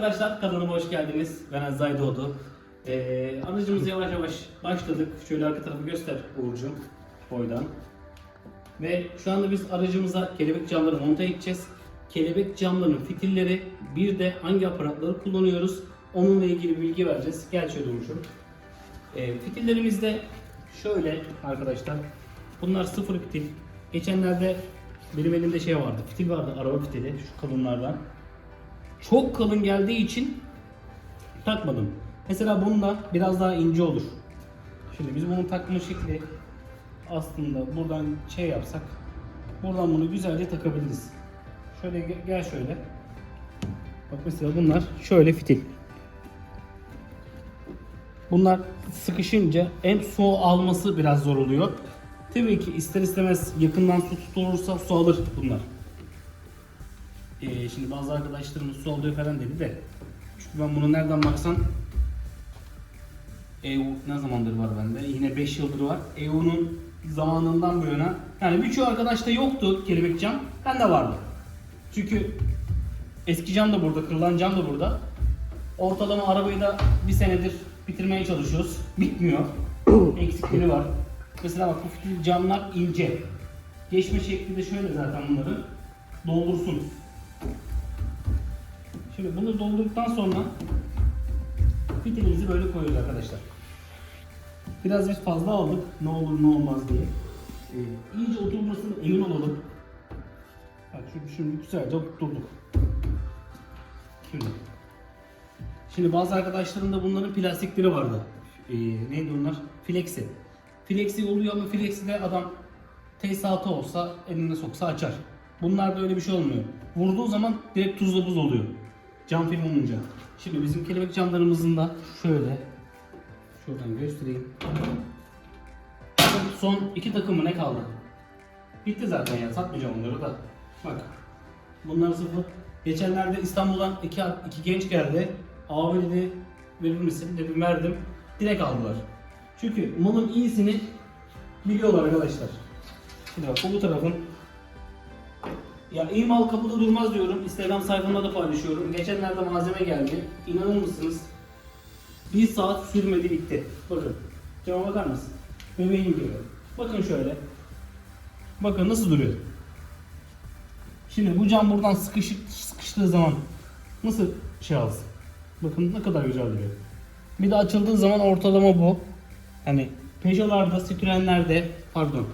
arkadaşlar kanalıma hoş geldiniz. Ben Azay Doğdu. Ee, aracımızı yavaş yavaş başladık. Şöyle arka tarafı göster Uğur'cum boydan. Ve şu anda biz aracımıza kelebek camları monte edeceğiz. Kelebek camlarının fitilleri bir de hangi aparatları kullanıyoruz onunla ilgili bilgi vereceğiz. Gel şöyle Uğur'cum. Ee, fitillerimiz de şöyle arkadaşlar. Bunlar sıfır fitil. Geçenlerde benim elimde şey vardı. Fitil vardı araba fitili şu kalınlardan çok kalın geldiği için takmadım. Mesela bunda biraz daha ince olur. Şimdi biz bunu takma şekli aslında buradan şey yapsak buradan bunu güzelce takabiliriz. Şöyle ge- gel şöyle. Bak mesela bunlar şöyle fitil. Bunlar sıkışınca hem su alması biraz zor oluyor. Tabii ki ister istemez yakından su tutulursa su alır bunlar. Ee, şimdi bazı arkadaşlarımız su alıyor falan dedi de çünkü ben bunu nereden baksan EU ne zamandır var bende? Yine 5 yıldır var. EU'nun zamanından bu yana yani birçok arkadaşta yoktu kelebek cam. Bende vardı. Çünkü eski cam da burada, kırılan cam da burada. Ortalama arabayı da bir senedir bitirmeye çalışıyoruz. Bitmiyor. Eksikleri var. Mesela bak bu camlar ince. Geçme şekli de şöyle zaten bunları doldursun. Şimdi bunu doldurduktan sonra fitilimizi böyle koyuyoruz arkadaşlar. Biraz biz fazla aldık ne olur ne olmaz diye. Ee, iyice oturmasına emin olalım. Bak şimdi, şimdi güzelce tutturduk. Şimdi. Şimdi bazı arkadaşların da bunların plastikleri vardı. Ee, neydi onlar? Flexi. Flexi oluyor ama Flexi de adam tesisatı olsa elinde soksa açar. Bunlarda öyle bir şey olmuyor. Vurduğu zaman direkt tuzla buz oluyor. Cam film olunca. Şimdi bizim kelebek camlarımızın da şöyle şuradan göstereyim. Son iki takımı ne kaldı? Bitti zaten ya satmayacağım onları da. Bak. Bunlar sıfır. Geçenlerde İstanbul'dan iki, iki genç geldi. Abi dedi verir misin? Dedim verdim. Direkt aldılar. Çünkü malın iyisini biliyorlar arkadaşlar. Şimdi bak bu tarafın ya iyi mal kapıda durmaz diyorum. Instagram sayfamda da paylaşıyorum. Geçenlerde malzeme geldi. İnanır mısınız? Bir saat sürmedi bitti. Bakın. Cama bakar mısın? Bebeğim gibi. Bakın şöyle. Bakın nasıl duruyor. Şimdi bu cam buradan sıkışık, sıkıştığı zaman nasıl şey alsın? Bakın ne kadar güzel duruyor. Bir de açıldığı zaman ortalama bu. Hani Peugeot'larda, Citroen'lerde pardon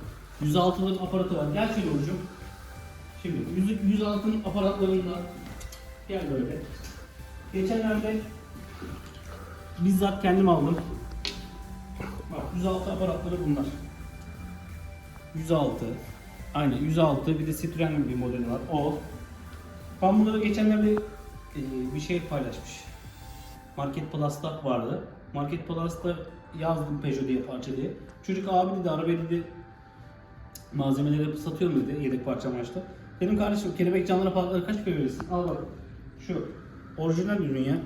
106'lık aparatı var. Gel şöyle ucum. Şimdi 100, 106'nın aparatlarında gel böyle. Geçenlerde bizzat kendim aldım. Bak 106 aparatları bunlar. 106. Aynen 106 bir de Citroen'in bir modeli var. O. Ben bunları geçenlerde e, bir şey paylaşmış. Market Plus'ta vardı. Market Plus'ta yazdım Peugeot diye parça diye. Çocuk abi dedi araba dedi malzemeleri satıyor mu dedi yedek parça amaçlı. Dedim kardeşim kelebek camlara parçaları kaç para verirsin? Al bak. Şu. Orijinal ürün ya.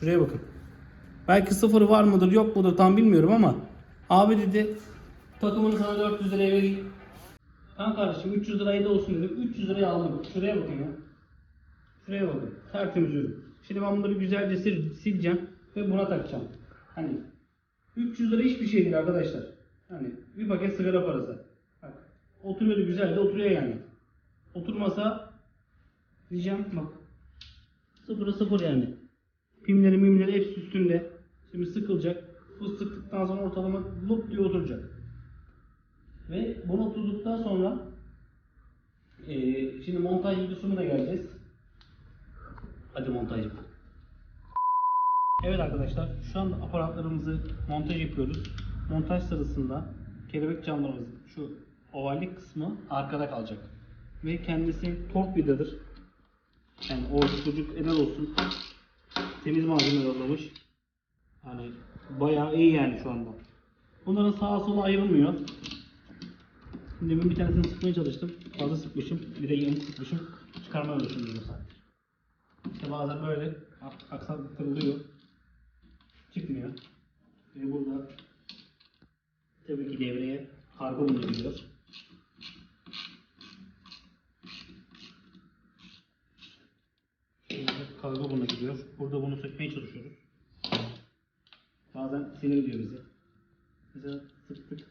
Şuraya bakın. Belki sıfırı var mıdır yok mudur tam bilmiyorum ama abi dedi takımını sana 400 liraya vereyim. Tamam kardeşim 300 lirayı da olsun dedim. 300 liraya aldım. Şuraya bakın ya. Şuraya bakın. Tertemiz ürün. Şimdi ben bunları güzelce sil, sileceğim ve buna takacağım. Hani 300 lira hiçbir şey değil arkadaşlar. Hani bir paket sigara parası. Bak oturuyor güzel de oturuyor yani. Oturmasa diyeceğim bak. Sıfıra sıfır yani. Pimleri mimleri hepsi üstünde. Şimdi sıkılacak. Bu sıktıktan sonra ortalama lup diye oturacak. Ve bunu oturduktan sonra eee şimdi montaj videosuna geleceğiz. Hadi montaj yapalım. Evet arkadaşlar şu anda aparatlarımızı montaj yapıyoruz. Montaj sırasında kelebek camlarımız şu ovallik kısmı arkada kalacak. Ve kendisi torpidadır. Yani o çocuk helal olsun. Temiz malzeme yollamış. Yani bayağı iyi yani şu anda. Bunların sağa sola ayrılmıyor. Şimdi bir tanesini sıkmaya çalıştım. Fazla sıkmışım. Bir de yeni sıkmışım. Çıkarmaya uğraşıyorum mesela. İşte bazen böyle ak- aksaklıklar oluyor. Çıkmıyor. Ve burada tabii ki devreye kargo bunu giriyor. Şöyle kargo buna gidiyor. Burada bunu sökmeye çalışıyoruz. Bazen sinir ediyor bizi. Mesela sıktık.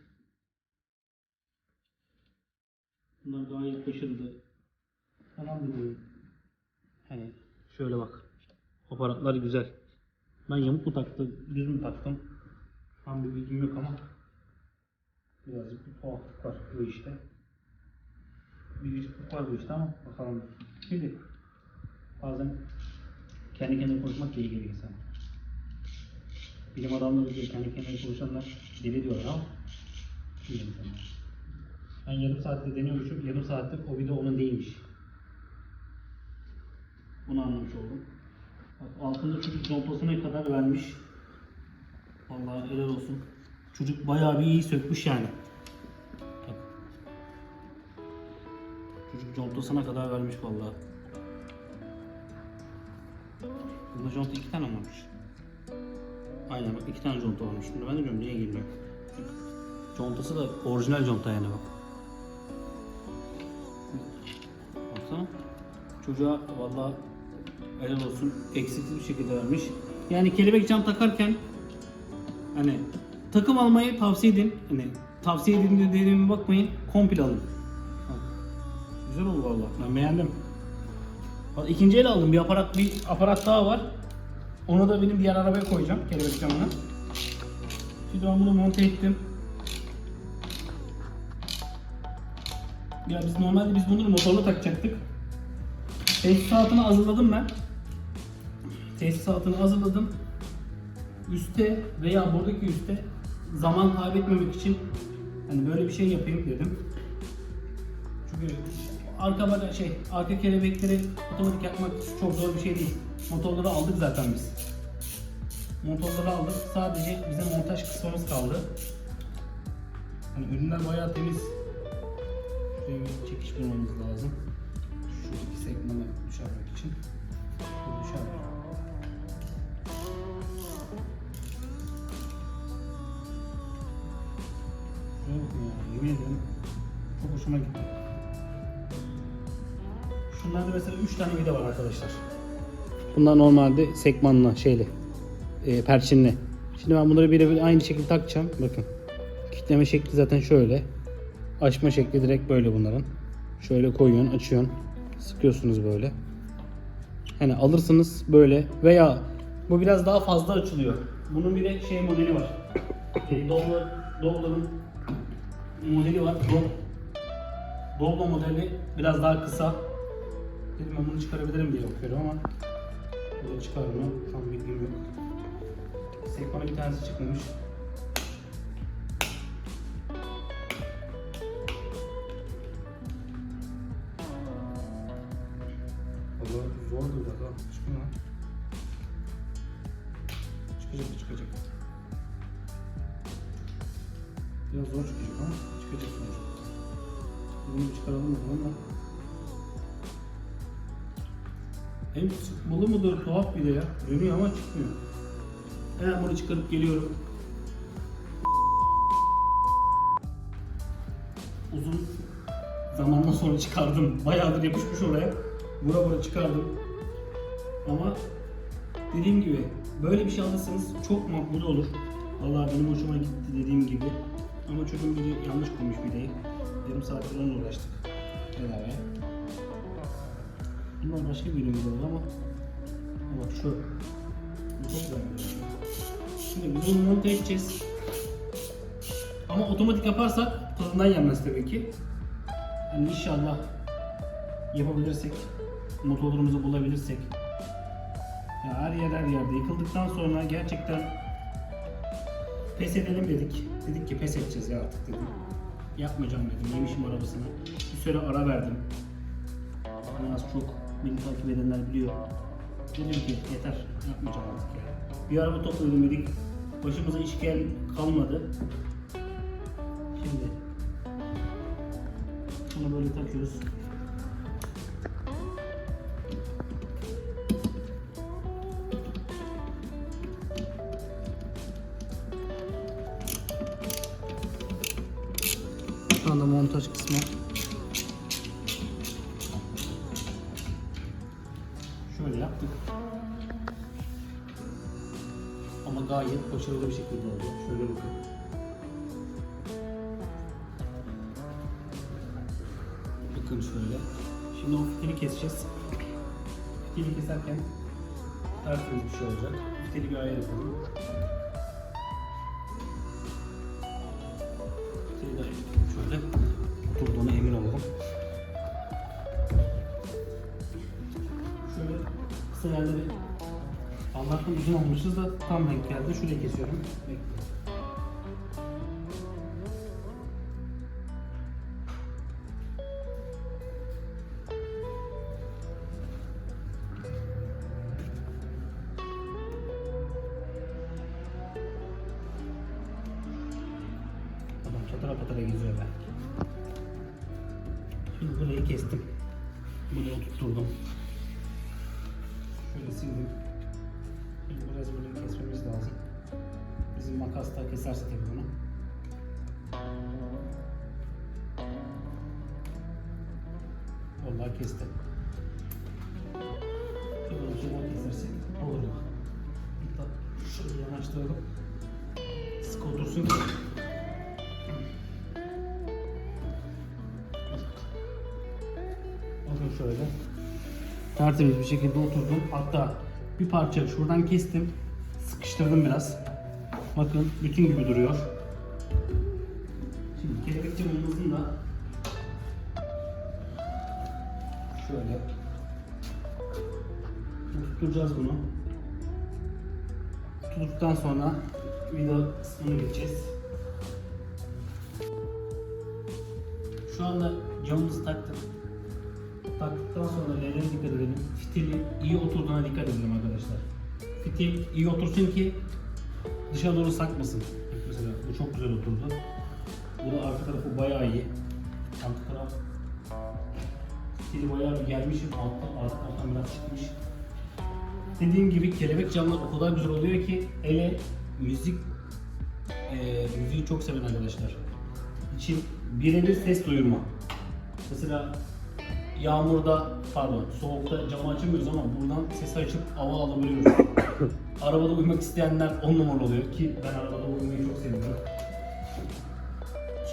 Bunlar gayet başarılı. Falan diyorum. Hani şöyle bak. Aparatlar güzel. Ben yamuk mu taktım, düz mü taktım? Tam bir bilgim yok ama birazcık bir tuhaflık var bu işte. Bir gıcıklık var bu işte ama bakalım. Şimdi bazen kendi kendine konuşmak da iyi geliyor insana. Bilim adamları diye kendi kendine konuşanlar deli diyorlar ama iyi insanlar. Ben yarım saatte deniyormuşum, yarım saattir o video onun değilmiş. Bunu anlamış oldum. Bak, altında çocuk contasına kadar vermiş. Vallahi helal olsun. Çocuk bayağı bir iyi sökmüş yani. Bak. Çocuk contasına kadar vermiş vallahi. Bunda conta iki tane varmış? Aynen bak iki tane conta varmış. Şimdi ben de diyorum niye girmiyor? Contası da orijinal conta yani bak. Baksana. Çocuğa vallahi helal olsun eksiksiz bir şekilde vermiş. Yani kelebek cam takarken hani takım almayı tavsiye edin. Hani tavsiye edin de dediğime bakmayın. Komple alın. Güzel oldu vallahi. Ben beğendim. İkinci el aldım. Bir aparat bir aparat daha var. Onu da benim diğer arabaya koyacağım. Kelebek camına. Şimdi ben bunu monte ettim. Ya biz normalde biz bunları motorla takacaktık. Tesisatını hazırladım ben. Tesisatını hazırladım. Üste veya buradaki üste zaman kaybetmemek için hani böyle bir şey yapayım dedim. Çünkü arka baga- şey arka kelebekleri otomatik yapmak çok zor bir şey değil. Motorları aldık zaten biz. Motorları aldık. Sadece bize montaj kısmımız kaldı. Hani ürünler bayağı temiz. Şuraya bir çekiş bulmamız lazım. Şu iki segmanı düşürmek için. Bu düşer. Yemin ederim çok hoşuma gitti. Şunlarda mesela 3 tane vida var arkadaşlar. Bunlar normalde sekmanla şeyle e, perçinli. Şimdi ben bunları birebir aynı şekilde takacağım. Bakın. Kitleme şekli zaten şöyle. Açma şekli direkt böyle bunların. Şöyle koyuyorsun, açıyorsun. Sıkıyorsunuz böyle. Hani alırsınız böyle veya bu biraz daha fazla açılıyor. Bunun bir de şey modeli var. E, Doblo, Doblo'nun modeli var. Doblo modeli biraz daha kısa. Dedim ben bunu çıkarabilirim diye bakıyorum ama bunu çıkar mı? Tam bilgim yok. Sekmanı bir tanesi çıkmamış. Valla zor biraz ha. Çıkmıyor lan. Çıkacak çıkacak. Biraz zor çıkacak ama çıkacak sonuçta. Bunu çıkaralım bakalım da. Hem sıkmalı mıdır tuhaf bir de ya. Dönüyor ama çıkmıyor. Hemen bunu çıkarıp geliyorum. Uzun zamandan sonra çıkardım. Bayağıdır yapışmış oraya. Bura bura çıkardım. Ama dediğim gibi böyle bir şey alırsanız çok makbul olur. Vallahi benim hoşuma gitti dediğim gibi. Ama çocuğun biri yanlış koymuş videoyu. Yarım saattir onunla uğraştık. Bedavaya. Bunlar başka bir ürün olur ama ama şu. Şimdi bunu monte edeceğiz. Ama otomatik yaparsak tadından yenmez tabii ki. Hani inşallah yapabilirsek, motorlarımızı bulabilirsek. Ya her yer her yerde yıkıldıktan sonra gerçekten pes edelim dedik. Dedik ki pes edeceğiz ya artık dedim. Yapmayacağım dedim. Yemişim arabasını. Bir süre ara verdim. Hani az çok beni takip edenler biliyor. Dedim ki yeter yapmayacağım artık ya. Bir araba topladım dedik. Başımıza iş gel kalmadı. Şimdi bunu böyle takıyoruz. Şu anda montaj kısmı. de yaptık. Ama gayet başarılı bir şekilde oldu. Şöyle bakın. Bakın şöyle. Şimdi o fitili keseceğiz. Fitili keserken tertemiz bir şey olacak. Fitili bir araya yapalım. Fitili de şöyle oturduğuna emin olalım. Kısa yerleri Allah'tan uzun olmuşuz da tam denk geldi. Şurayı kesiyorum. Bekle. Adam çatıra patıra geziyor belki. Şimdi burayı kestim. Buraya oturtturdum. Sildim. Biraz burayı kesmemiz lazım. Bizim makasla keserse tabii bunu. Vallahi kesti. Şöyle şeyler kesersek olur mu? Hatta şöyle yanaştıralım. Sık otursun. Bakın şöyle. Tertemiz bir şekilde oturdum. Hatta bir parça şuradan kestim. Sıkıştırdım biraz. Bakın bütün gibi duruyor. Şimdi kelebek camımızın da şöyle tutturacağız bunu. Tuttuktan sonra vida kısmına geçeceğiz. Şu anda camımızı taktık. Taktıktan sonra nelere dikkat edelim? Fitili iyi oturduğuna dikkat edelim arkadaşlar. Fitil iyi otursun ki dışa doğru sakmasın. Mesela bu çok güzel oturdu. Bu da arka tarafı bayağı iyi. Arka taraf fitili bayağı bir gelmişim. Altta, arka taraftan biraz çıkmış. Dediğim gibi kelebek camlar o kadar güzel oluyor ki ele müzik e, müziği çok seven arkadaşlar. için birebir ses duyurma. Mesela yağmurda pardon soğukta camı açamıyoruz ama buradan sesi açıp hava alabiliyoruz. arabada uyumak isteyenler on numara oluyor ki ben arabada uyumayı çok seviyorum.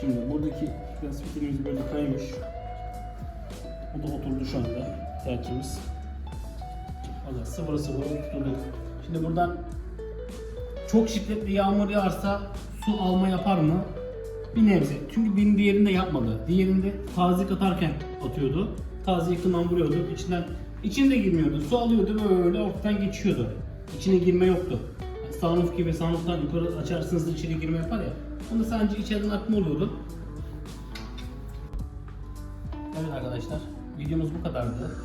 Şimdi buradaki biraz fitilimiz böyle kaymış. O da oturdu şu anda tertemiz. Valla sıvıra sıvıra tutulduk. Şimdi buradan çok şiddetli yağmur yağarsa su alma yapar mı? Bir nebze. Çünkü benim diğerinde yapmadı. Diğerinde tazik atarken atıyordu. Taze yakından vuruyordu. İçinden içine girmiyordu. Su alıyordu böyle ortadan geçiyordu. İçine girme yoktu. Yani sunroof gibi sunroof'tan yukarı açarsınız da içine girme yapar ya. Onda sadece içeriden akma oluyordu. Evet arkadaşlar, videomuz bu kadardı.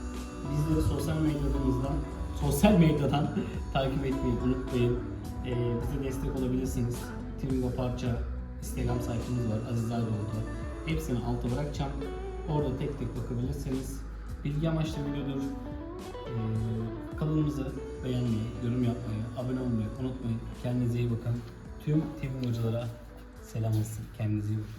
Bizleri sosyal medyadan, sosyal medyadan takip etmeyi unutmayın. Ee, bize destek olabilirsiniz. Twingo Parça Instagram sayfamız var, Aziz Aydoğdu. Hepsini alta bırakacağım. Orada tek tek bakabilirsiniz. Bilgi amaçlı videodur. Ee, kanalımızı beğenmeyi, yorum yapmayı, abone olmayı unutmayın. Kendinize iyi bakın. Tüm Twingo'culara selam olsun. Kendinize iyi bakın.